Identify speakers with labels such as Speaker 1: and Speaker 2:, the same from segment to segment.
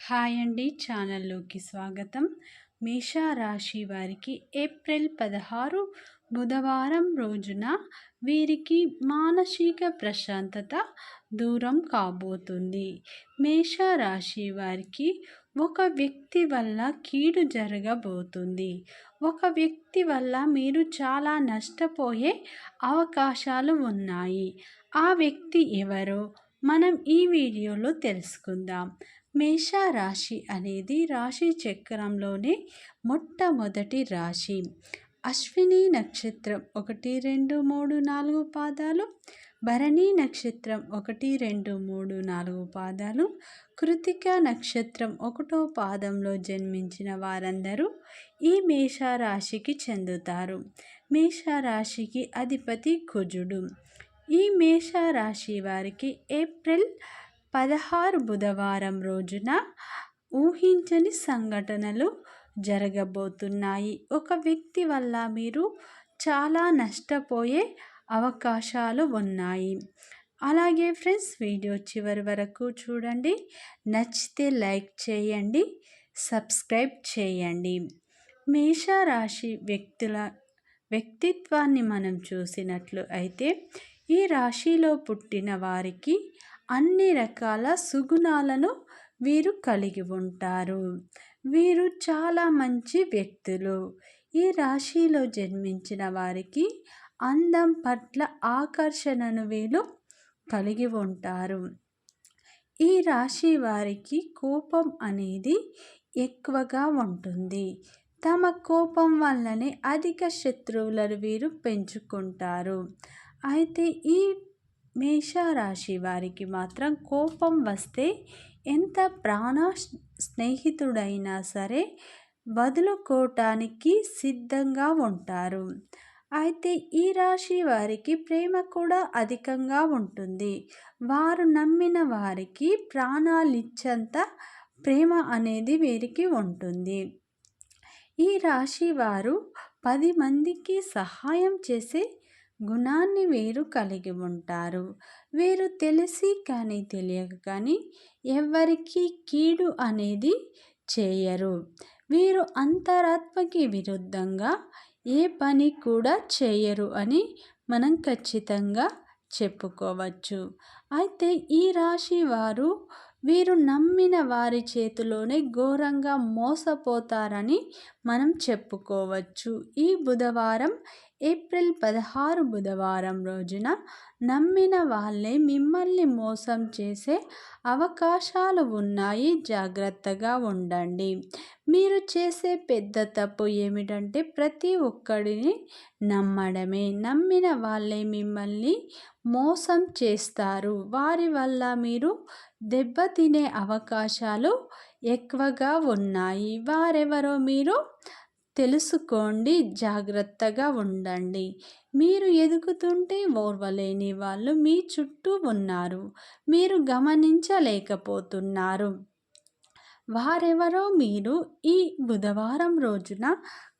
Speaker 1: Hi అండి ఛానల్లోకి స్వాగతం. మేషారాశి వారికి ఏప్రిల్ పదహారు బుధవారం రోజున వీరికి మానసిక ప్రశాంతత దూరం కాబోతుంది. మేషారాశి వారికి ఒక వ్యక్తి వల్ల కీడు జరగబోతుంది. ఒక వ్యక్తి వల్ల మీరు చాలా నష్టపోయే అవకాశాలు ఉన్నాయి. ఆ వ్యక్తి ఎవరో మనం ఈ వీడియోలో తెలుసుకుందాం. మేషరాశి అనేది రాశి చక్రంలోనే మొట్టమొదటి రాశి. అశ్విని నక్షత్రం ఒకటి రెండు మూడు నాలుగు పాదాలు. భరణి నక్షత్రం ఒకటి రెండు మూడు నాలుగు పాదాలు. కృతిక నక్షత్రం ఒకటో పాదంలో జన్మించిన వారందరూ ఈ మేషరాశికి చెందుతారు. మేషరాశికి అధిపతి కుజుడు. ఈ మేషరాశి వారికి ఏప్రిల్ పదహారు బుధవారం రోజున ఊహించని సంఘటనలు జరగబోతున్నాయి. ఒక వ్యక్తి వల్ల మీరు చాలా నష్టపోయే అవకాశాలు ఉన్నాయి. అలాగే ఫ్రెండ్స్ వీడియో చివరి వరకు చూడండి. నచ్చితే లైక్ చేయండి సబ్స్క్రైబ్ చేయండి. మేషరాశి వ్యక్తుల వ్యక్తిత్వాన్ని మనం చూసినట్లు అయితే ఈ రాశిలో పుట్టిన వారికి అన్ని రకాల సుగుణాలను వీరు కలిగి ఉంటారు. వీరు చాలా మంచి వ్యక్తులు. ఈ రాశిలో జన్మించిన వారికి అందం పట్ల ఆకర్షణను వీరు కలిగి ఉంటారు. ఈ రాశి వారికి కోపం అనేది ఎక్కువగా ఉంటుంది. తమ కోపం వల్లనే అధిక శత్రువులను వీరు పెంచుకుంటారు. అయితే ఈ మేషరాశి వారికి మాత్రం కోపం వస్తే ఎంత ప్రాణ స్నేహితుడైనా సరే వదులుకోవటానికి సిద్ధంగా ఉంటారు. అయితే ఈ రాశి వారికి ప్రేమ కూడా అధికంగా ఉంటుంది. వారు నమ్మిన వారికి ప్రాణాలిచ్చంత ప్రేమ అనేది వీరికి ఉంటుంది. ఈ రాశి వారు పది మందికి సహాయం చేసే గుణాన్ని వీరు కలిగి ఉంటారు. వీరు తెలిసి కానీ తెలియక కానీ ఎవరికి కీడు అనేది చేయరు. వీరు అంతరాత్మకి విరుద్ధంగా ఏ పని కూడా చేయరు అని మనం ఖచ్చితంగా చెప్పుకోవచ్చు. అయితే ఈ రాశి వారు వీరు నమ్మిన వారి చేతిలోనే ఘోరంగా మోసపోతారని మనం చెప్పుకోవచ్చు. ఈ బుధవారం ఏప్రిల్ పదహారు బుధవారం రోజున నమ్మిన వాళ్ళే మిమ్మల్ని మోసం చేసే అవకాశాలు ఉన్నాయి. జాగ్రత్తగా ఉండండి. మీరు చేసే పెద్ద తప్పు ఏమిటంటే ప్రతి ఒక్కడిని నమ్మడమే. నమ్మిన వాళ్ళే మిమ్మల్ని మోసం చేస్తారు. వారి వల్ల మీరు దెబ్బతినే అవకాశాలు ఎక్కువగా ఉన్నాయి. వారెవరో మీరు? తెలుసుకోండి. జాగ్రత్తగా ఉండండి. మీరు ఎదుగుతుంటే ఓర్వలేని వాళ్ళు మీ చుట్టూ ఉన్నారు. మీరు గమనించలేకపోతున్నారు. వారెవరో మీరు? ఈ బుధవారం రోజున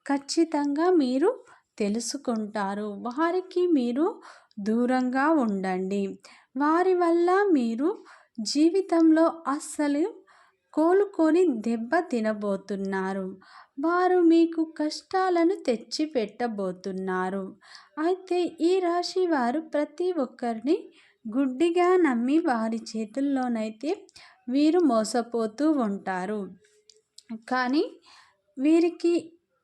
Speaker 1: ఖచ్చితంగా మీరు తెలుసుకుంటారు. వారికి మీరు దూరంగా ఉండండి. వారి వల్ల మీరు జీవితంలో అస్సలు కోలుకొని దెబ్బ తినబోతున్నారు. వారు మీకు కష్టాలను తెచ్చి పెట్టబోతున్నారు అయితే ఈ రాశి వారు ప్రతి ఒక్కరిని గుడ్డిగా నమ్మి వారి చేతుల్లోనైతే వీరు మోసపోతూ ఉంటారు. కానీ వీరికి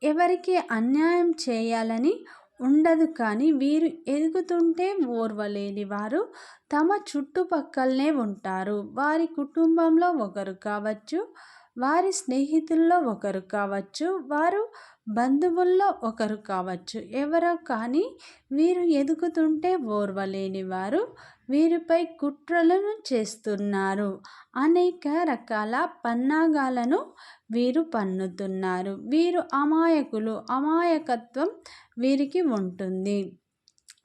Speaker 1: ఎవరికి అన్యాయం చేయాలని ఉండదు కానీ వీరు ఎదుగుతుంటే ఓర్వలేని వారు తమ చుట్టుపక్కలనే ఉంటారు. వారి కుటుంబంలో ఒకరు కావచ్చు వారి స్నేహితుల్లో ఒకరు కావచ్చు వారు బంధువుల్లో ఒకరు కావచ్చు. ఎవరో కానీ వీరు ఎదుగుతుంటే ఓర్వలేని వారు వీరిపై కుట్రలను చేస్తున్నారు. అనేక రకాల పన్నాగాలను వీరు పన్నుతున్నారు. వీరు అమాయకులు. అమాయకత్వం వీరికి ఉంటుంది.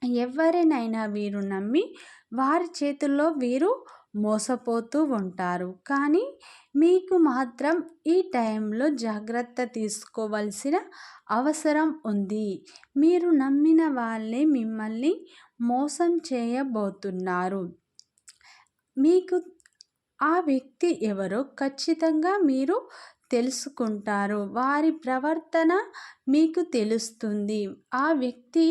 Speaker 1: ఎవరినైనా వీరు నమ్మి వారి చేతుల్లో వీరు మోసపోతూ ఉంటారు. కానీ మీకు మాత్రం ఈ టైంలో జాగ్రత్త తీసుకోవాల్సిన అవసరం ఉంది. మీరు నమ్మిన వాళ్ళే మిమ్మల్ని మోసం చేయబోతున్నారు. మీకు ఆ వ్యక్తి ఎవరో ఖచ్చితంగా మీరు తెలుసుకుంటారు. వారి ప్రవర్తన మీకు తెలుస్తుంది. ఆ వ్యక్తి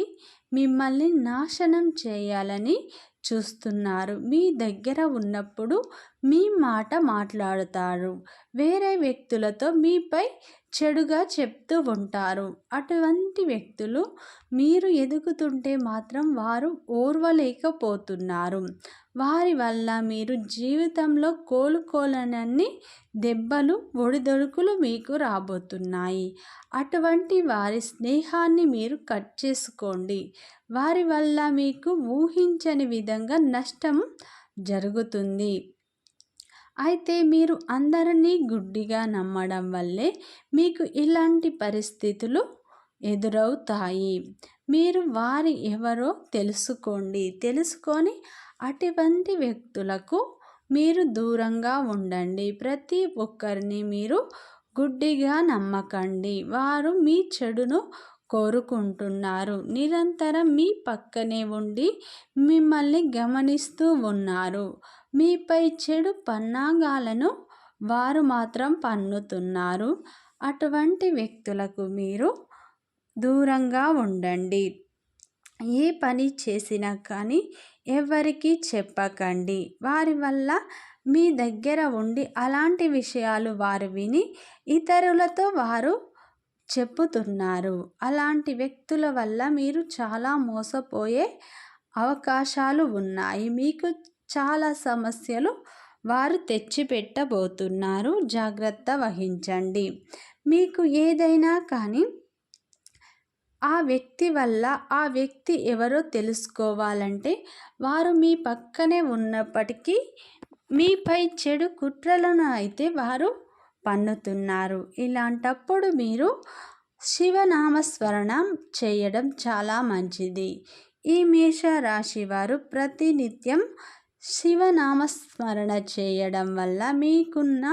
Speaker 1: మిమ్మల్ని నాశనం చేయాలని చూస్తున్నారు. మీ దగ్గర ఉన్నప్పుడు మీ మాట మాట్లాడుతారు. వేరే వ్యక్తులతో మీపై చెడుగా చెప్తూ ఉంటారు. అటువంటి వ్యక్తులు మీరు ఎదుగుతుంటే మాత్రం వారు ఓర్వలేకపోతున్నారు. వారి వల్ల మీరు జీవితంలో కోలుకోలేనన్ని దెబ్బలు ఒడిదొడుకులు మీకు రాబోతున్నాయి. అటువంటి వారి స్నేహాన్ని మీరు కట్ చేసుకోండి. వారి వల్ల మీకు ఊహించని విధంగా నష్టం జరుగుతుంది. అయితే మీరు అందరినీ గుడ్డిగా నమ్మడం వల్లే మీకు ఇలాంటి పరిస్థితులు ఎదురవుతాయి. మీరు వారి ఎవరో తెలుసుకోండి. తెలుసుకొని అటువంటి వ్యక్తులకు మీరు దూరంగా ఉండండి. ప్రతి ఒక్కరిని మీరు గుడ్డిగా నమ్మకండి. వారు మీ చెడును కోరుకుంటున్నారు. నిరంతరం మీ పక్కనే ఉండి మిమ్మల్ని గమనిస్తూ ఉన్నారు. మీపై చెడు పన్నాగాలను వారు మాత్రం పన్నుతున్నారు. అటువంటి వ్యక్తులకు మీరు దూరంగా ఉండండి. ఏ పని చేసినా కానీ ఎవరికీ చెప్పకండి. వారి వల్ల మీ దగ్గర ఉండి అలాంటి విషయాలు వారు విని ఇతరులతో వారు చెప్పుతున్నారు. అలాంటి వ్యక్తుల వల్ల మీరు చాలా మోసపోయే అవకాశాలు ఉన్నాయి. మీకు చాలా సమస్యలు వారు తెచ్చిపెట్టబోతున్నారు. జాగ్రత్త వహించండి. మీకు ఏదైనా కానీ ఆ వ్యక్తి వల్ల ఆ వ్యక్తి ఎవరో తెలుసుకోవాలంటే వారు మీ పక్కనే ఉన్నప్పటికీ మీపై చెడు కుట్రలను అయితే వారు పన్నుతున్నారు. ఇలాంటప్పుడు మీరు శివనామస్మరణం చేయడం చాలా మంచిది. ఈ మేష రాశి వారు ప్రతినిత్యం శివనామస్మరణ చేయడం వల్ల మీకున్న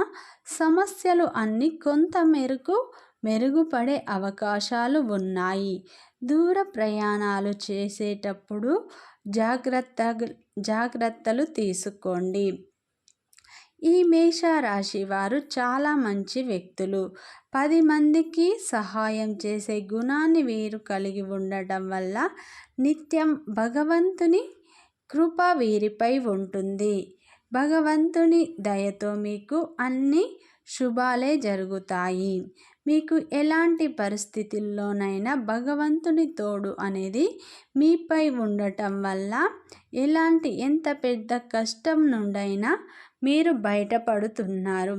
Speaker 1: సమస్యలు అన్నీ కొంత మేరకు మెరుగుపడే అవకాశాలు ఉన్నాయి. దూర ప్రయాణాలు చేసేటప్పుడు జాగ్రత్త జాగ్రత్తలు తీసుకోండి. ఈ మేషరాశి వారు చాలా మంచి వ్యక్తులు. పది మందికి సహాయం చేసే గుణాన్ని వీరు కలిగి ఉండటం వల్ల నిత్యం భగవంతుని కృప వీరిపై ఉంటుంది. భగవంతుని దయతో మీకు అన్ని శుభాలే జరుగుతాయి. మీకు ఎలాంటి పరిస్థితుల్లోనైనా భగవంతుని తోడు అనేది మీపై ఉండటం వల్ల ఎలాంటి ఎంత పెద్ద కష్టం నుండైనా మీరు బయటపడుతున్నారు.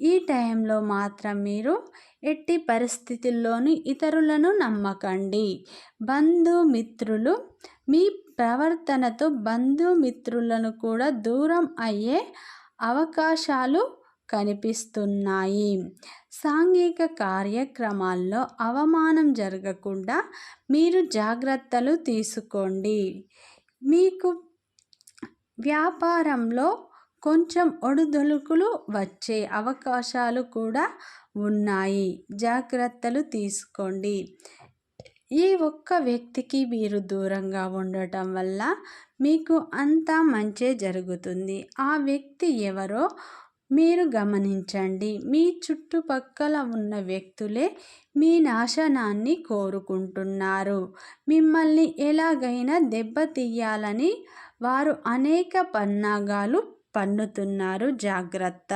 Speaker 1: ఈ టైంలో మాత్రం మీరు ఎట్టి పరిస్థితుల్లోనూ ఇతరులను నమ్మకండి. బంధుమిత్రులు మీ ప్రవర్తనతో బంధుమిత్రులను కూడా దూరం అయ్యే అవకాశాలు కనిపిస్తున్నాయి. సాంఘిక కార్యక్రమాల్లో అవమానం జరగకుండా మీరు జాగ్రత్తలు తీసుకోండి. మీకు వ్యాపారంలో కొంచెం ఒడుదొలుకులు వచ్చే అవకాశాలు కూడా ఉన్నాయి. జాగ్రత్తలు తీసుకోండి. ఈ ఒక్క వ్యక్తికి మీరు దూరంగా ఉండటం వల్ల మీకు అంతా మంచే జరుగుతుంది. ఆ వ్యక్తి ఎవరో మీరు గమనించండి. మీ చుట్టుపక్కల ఉన్న వ్యక్తులే మీ నాశనాన్ని కోరుకుంటున్నారు. మిమ్మల్ని ఎలాగైనా దెబ్బతీయాలని వారు అనేక పన్నాగాలు పన్నుతున్నారు. జాగ్రత్త.